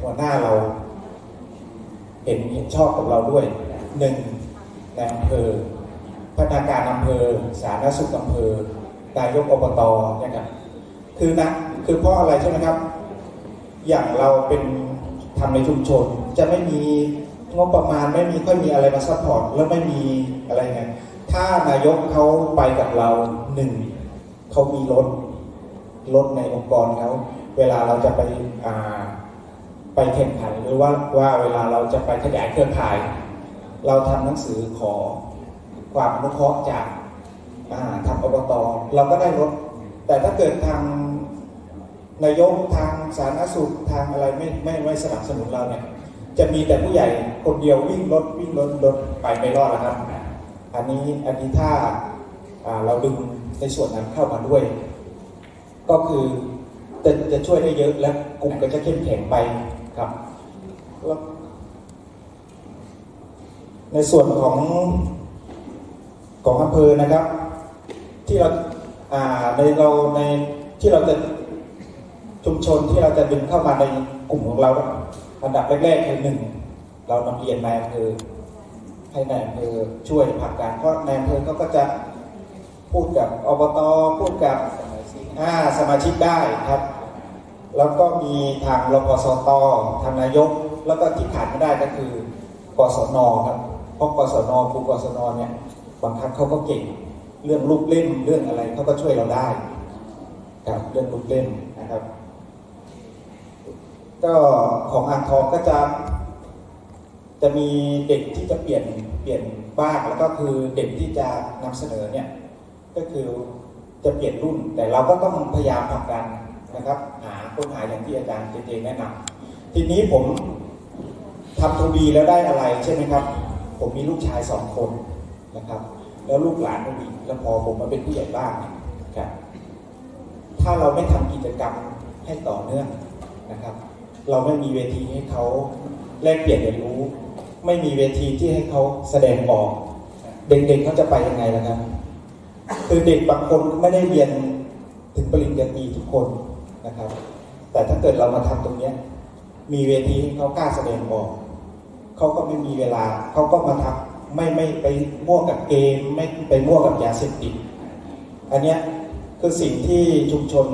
หัวหน้าเราเห็นเห็นชอบกับเราด้วยหนึ่งนายอำเภอพนักานอำเภอ สาธารณสุขอำเภอนายกอบตนี่ครับคือนะคือเพราะอะไรใช่ไหมครับ อย่างเราเป็นทำในชุมชน จะไม่มีงบประมาณไม่มีค่อยมีอะไรมาซัพพอร์ตแล้วไม่มีอะไรเงี้ยถ้านายกเขาไปกับเราหนึ่งเขามีรถรถในองค์กรเขาเวลาเราจะไปอ่า ไปแข่งขันหรือว่าว่าเวลาเราจะไปขยายเครือข่าย เราทำหนังสือขอความอนุเคราะห์จากอ่าทางอบตเราก็ได้รถแต่ถ้าเกิดทางนายกทางสาธารณสุขทางอะไรไม่ไม่ไม่สนับสนุนเราเนี่ยจะมีแต่ผู้ใหญ่คนเดียววิ่งรถวิ่งรถรถไปไม่รอดแล้วครับ อันนี้อันนี้ถ้าเราดึงในส่วนนั้นเข้ามาด้วย ก็คือจะจะช่วยได้เยอะและกลุ่มก็จะเข้มแข็งไป ครับในส่วนของของอำเภอนะครับ ที่เราาในเราในที่เราจะชุมชนที่เราจะดึงเข้ามาในกลุ่มของเราอันดับแรกๆคือหนึ่งเรานำเรียนนายอำเภอให้นายอำเภอช่วยผลักดันเพราะนายอำเภอเขาก็จะพูดกับอบตพูดกับอาสมาชิกได้ครับ แล้วก็มีทางรพสตทางนายก แล้วก็ที่ขาดไม่ได้ก็คือกศนครับเพราะกศนครูกศนเนี่ยบางครั้งเขาก็เก่งเรื่องลูกเล่นเรื่องอะไรเขาก็ช่วยเราได้ครับเรื่องลูกเล่นนะครับ ก็ของอ่างทองก็จะ จะมีเด็กที่จะเปลี่ยนเปลี่ยนบ้างแล้วก็คือเด็กที่จะนำเสนอเนี่ยก็คือจะเปลี่ยนรุ่นแต่เราก็ต้องพยายามทำกันนะครับ ค้นหาอย่างที่อาจารย์เจเจแนะนำทีนี้ผมทำทูบีแล้วได้อะไรใช่ไหมครับ ผมมีลูกชายสองคนนะครับ แล้วลูกหลานก็มีแล้วพอผมมาเป็นผู้ใหญ่บ้านครับถ้าเราไม่ทำกิจกรรมให้ต่อเนื่องนะครับ เราไม่มีเวทีให้เขาแลกเปลี่ยนเรียนรู้ ไม่มีเวทีที่ให้เขาแสดงออก เด็กๆเขาจะไปยังไงล่ะครับคือเด็กบางคนไม่ได้เรียนถึงปริญญาตรีทุกคนนะครับ แต่ถ้าเกิดเรามาทำตรงเนี้ยมีเวทีให้เขากล้าแสดงออกเขาก็ไม่มีเวลาเขาก็มาทำไม่ไม่ไปมั่วกับเกม ไม่ไปมั่วกับยาเสพติดอันเนี้ยคือสิ่งที่ชุมชน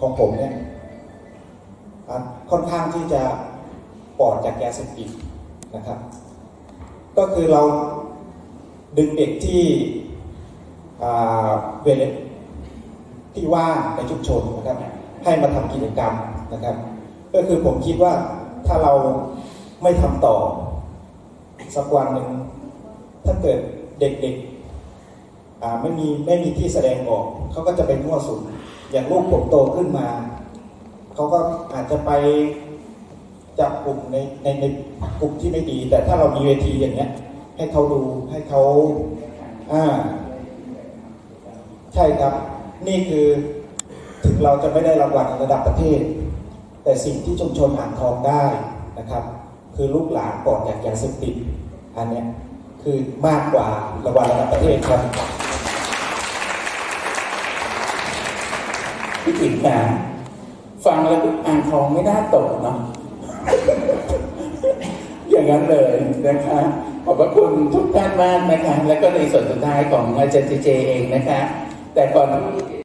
ของผมเนี่ยค่อนข้างที่จะปลอดจากยาเสพติดนะครับ ก็คือเราดึงเด็กที่เวลที่ว่างในชุมชนนะครับ ให้มาทำกิจกรรมนะครับ ก็คือผมคิดว่าถ้าเราไม่ทำต่อ สักวันหนึ่งถ้าเกิดเด็กๆไม่มีไม่มีที่แสดงออก เขาก็จะไปมั่วสุมอย่างลูกผมโตขึ้นมา เขาก็อาจจะไปจับกลุ่มในในในกลุ่มที่ไม่ดี แต่ถ้าเรามีเวทีอย่างเงี้ย ให้เขาดูให้เขาอ่า ใช่ครับ นี่คือ ถึงเราจะไม่ได้รางวัลระดับประเทศ แต่สิ่งที่ชุมชนอ่างทองได้นะครับ คือลูกหลานปลอดจากยาเสพติดอันนี้คือมากกว่ารางวัลระดับประเทศครับพี่ติ๋มนะฟังแล้วอ่างทองไม่น่าตกเนาะอย่างนั้นเลยนะคะขอบพระคุณทุกท่านมากนะคะ แล้วก็ในส่วนสุดท้ายของอาจารย์เจเจเองนะคะ แต่ก่อนที่